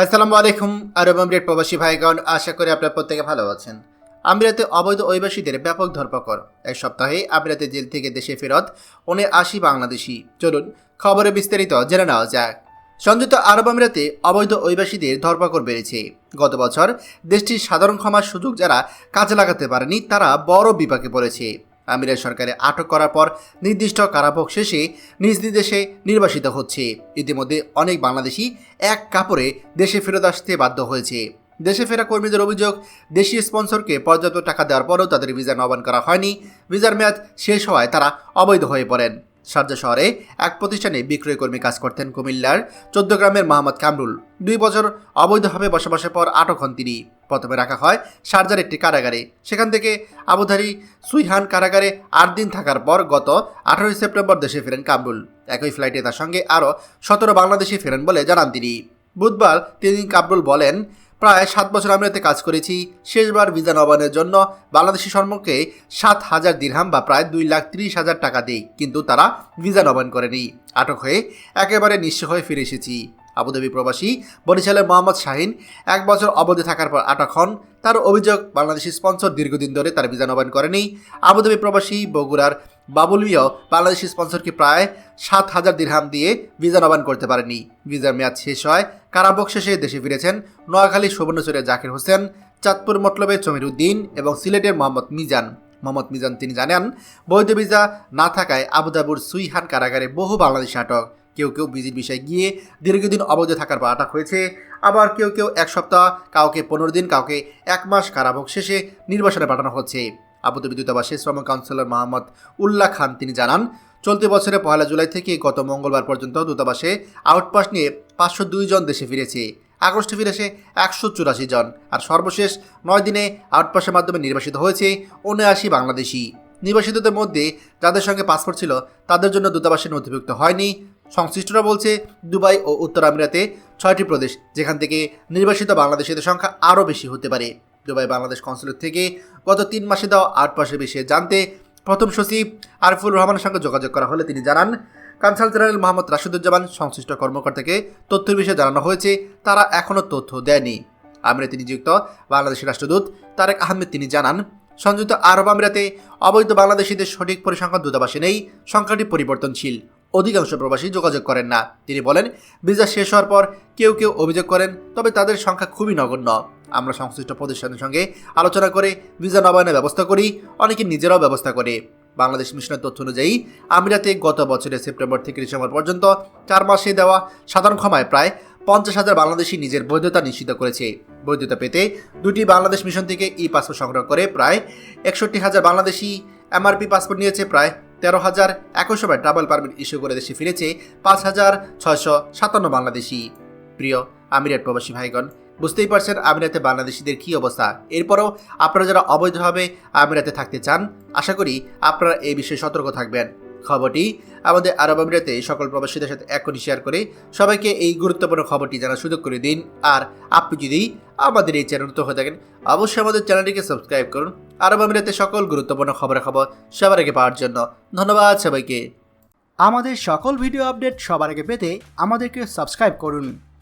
আসসালামু আলাইকুম, আরব আমিরাত প্রবাসী ভাইগণ, আশা করি আপনারা প্রত্যেকে ভালো আছেন। আমিরাতে অবৈধ অভিবাসীদের ব্যাপক ধরপাকড় এক সপ্তাহে আমিরাতে জেল থেকে দেশে ফেরত উনি আশি বাংলাদেশি। চলুন খবরে বিস্তারিত জেনে নেওয়া যাক। সংযুক্ত আরব আমিরাতে অবৈধ অভিবাসীদের ধরপাকড় বেড়েছে। গত বছর দেশটির সাধারণ ক্ষমার সুযোগ যারা কাজে লাগাতে পারেনি, তারা বড় বিপাকে পড়েছে। আমিরাত সরকারে আটক করার পর নির্দিষ্ট কারাভোগ শেষে নিজ নিজ দেশে নির্বাসিত হচ্ছে। ইতিমধ্যে অনেক বাংলাদেশি এক কাপড়ে দেশে ফেরত আসতে বাধ্য হয়েছে। দেশে ফেরা কর্মীদের অভিযোগ, দেশি স্পন্সরকে পর্যাপ্ত টাকা দেওয়ার পরও তাদের ভিসা নবায়ন করা হয়নি। ভিসার মেয়াদ শেষ হওয়ায় তারা অবৈধ হয়ে পড়েন। শারজা শহরে এক প্রতিষ্ঠানে বিক্রয় কর্মী কাজ করতেন কুমিল্লার চোদ্দ গ্রামের মোহাম্মদ কামরুল। দুই বছর অবৈধভাবে বসবাসের পর আটক হন তিনি। প্রথমে রাখা হয় শারজার একটি কারাগারে। সেখান থেকে আবুধারি সুইহান কারাগারে আট দিন থাকার পর গত আঠারোই সেপ্টেম্বর দেশে ফেরেন কামরুল। একই ফ্লাইটে তার সঙ্গে আরও সতেরো বাংলাদেশি ফেরেন বলে জানান তিনি। বুধবার তিনি কামরুল বলেন প্রায় সাত বছর আমিরাতে কাজ করেছি। শেষবার ভিসা নবায়নের জন্য বাংলাদেশি সম্মুখে সাত হাজার দিরহাম বা প্রায় দুই লাখ ত্রিশ হাজার টাকা দেই, কিন্তু তারা ভিসা নবায়ন করেনি। আটক হয়ে একেবারে নিঃস্ব হয়ে ফিরে এসেছি। আবুধাবি প্রবাসী বরিশালের মোহাম্মদ শাহিন এক বছর অবধি থাকার পর আটক হন। তার অভিযোগ, বাংলাদেশি স্পন্সর দীর্ঘদিন ধরে তার ভিসা নবায়ন করেনি। আবুধাবি প্রবাসী বগুড়ার বাবুলিও বাংলাদেশি স্পন্সরকে প্রায় সাত হাজার দিরহাম দিয়ে ভিসা নবায়ন করতে পারেনি। ভিসার মেয়াদ শেষ হয় কারাভোগ শেষে দেশে ফিরেছেন নোয়াখালী সুবর্ণচরের জাকির হোসেন, চাঁদপুর মতলবে জমির উদ্দিন এবং সিলেটের মোহাম্মদ মিজান। মোহাম্মদ মিজান তিনি জানান, বৈধ ভিসা না থাকায় আবুধাবুর সুইহান কারাগারে বহু বাংলাদেশি আটক। কেউ কেউ বিজির বিষয়ে গিয়ে দীর্ঘদিন অবৈধ থাকার পর আটক হয়েছে। আবার কেউ কেউ এক সপ্তাহ, কাউকে পনেরো দিন, কাউকে এক মাস কারাভোগ শেষে নির্বাসনে পাঠানো হচ্ছে। আবুধাবি দূতাবাসের শ্রম কাউন্সিলর মোহাম্মদ উল্লাহ খান তিনি জানান চলতি বছরের পয়লা জুলাই থেকে গত মঙ্গলবার পর্যন্ত দূতাবাসে আউটপাস নিয়ে পাঁচশো দুই জন দেশে ফিরেছে। আগস্টে ফিরেছে একশো চুরাশি জন। আর সর্বশেষ নয় দিনে আউটপাসের মাধ্যমে নির্বাসিত হয়েছে উনআশি বাংলাদেশি। নির্বাসিতদের মধ্যে যাদের সঙ্গে পাসপোর্ট ছিল, তাদের জন্য দূতাবাসে নথিভুক্ত হয়নি। সংশ্লিষ্টরা বলছে, দুবাই ও উত্তর আমিরাতে ছয়টি প্রদেশ, যেখান থেকে নির্বাসিত বাংলাদেশিদের সংখ্যা আরও বেশি হতে পারে। দুবাই বাংলাদেশ কনসুলেট থেকে গত তিন মাসে দেওয়া আট পাশের বিষয়ে জানতে প্রথম সচিব আরিফুর রহমানের সঙ্গে যোগাযোগ করা হলে তিনি জানান, কানসাল জেনারেল মোহাম্মদ রাশিদুজ্জামান, সংশ্লিষ্ট কর্মকর্তাকে তথ্যের বিষয়ে জানানো হয়েছে, তারা এখনও তথ্য দেয়নি। আমিরাতে নিযুক্ত বাংলাদেশের রাষ্ট্রদূত তারেক আহমেদ তিনি জানান, সংযুক্ত আরব আমিরাতে অবৈধ বাংলাদেশিদের সঠিক পরিসংখ্যান দূতাবাসে নেই, সংখ্যাটি পরিবর্তনশীল, অধিকাংশ প্রবাসী যোগাযোগ করেন না। তিনি বলেন, ভিসা শেষ হওয়ার পর কেউ কেউ অভিযোগ করেন, তবে তাদের সংখ্যা খুবই নগণ্য। আমরা সংশ্লিষ্ট প্রতিষ্ঠানের সঙ্গে আলোচনা করে ভিসা নবায়নের ব্যবস্থা করি, অনেকে নিজেরাও ব্যবস্থা করে। বাংলাদেশ মিশনের তথ্য অনুযায়ী, আমিরাতে গত বছরের সেপ্টেম্বর থেকে ডিসেম্বর পর্যন্ত চার মাসে দেওয়া সাধারণ ক্ষমায় প্রায় পঞ্চাশ হাজার বাংলাদেশি নিজের বৈধতা নিশ্চিত করেছে। বৈধতা পেতে দুটি বাংলাদেশ মিশন থেকে ই পাসপোর্ট সংগ্রহ করে প্রায় একষট্টি হাজার বাংলাদেশি এমআরপি পাসপোর্ট নিয়েছে, প্রায় তেরো হাজার সময় ট্রাভেল পারমিট ইস্যু করে দেশে ফিরেছে পাঁচ হাজার ছয়শো সাতান্ন বাংলাদেশি। প্রিয় আমিরাত প্রবাসী ভাইগণ, বুঝতেই পারছেন আমিরাতে বাংলাদেশিদের কী অবস্থা। এরপরও আপনারা যারা অবৈধভাবে আমিরাতে থাকতে চান, আশা করি আপনারা এই বিষয়ে সতর্ক থাকবেন। খবরটি আমাদের আরব আমিরাতে সকল প্রবাসীদের সাথে এখনই শেয়ার করে সবাইকে এই গুরুত্বপূর্ণ খবরটি জানার সুযোগ করে দিন। আর আপনি যদি আমাদের এই চ্যানেল তো হয়ে থাকেন, অবশ্যই আমাদের চ্যানেলটিকে সাবস্ক্রাইব করুন। আরব আমিরাতে সকল গুরুত্বপূর্ণ খবরের খবর সবার আগে পাওয়ার জন্য ধন্যবাদ সবাইকে। আমাদের সকল ভিডিও আপডেট সবার আগে পেতে আমাদেরকে সাবস্ক্রাইব করুন।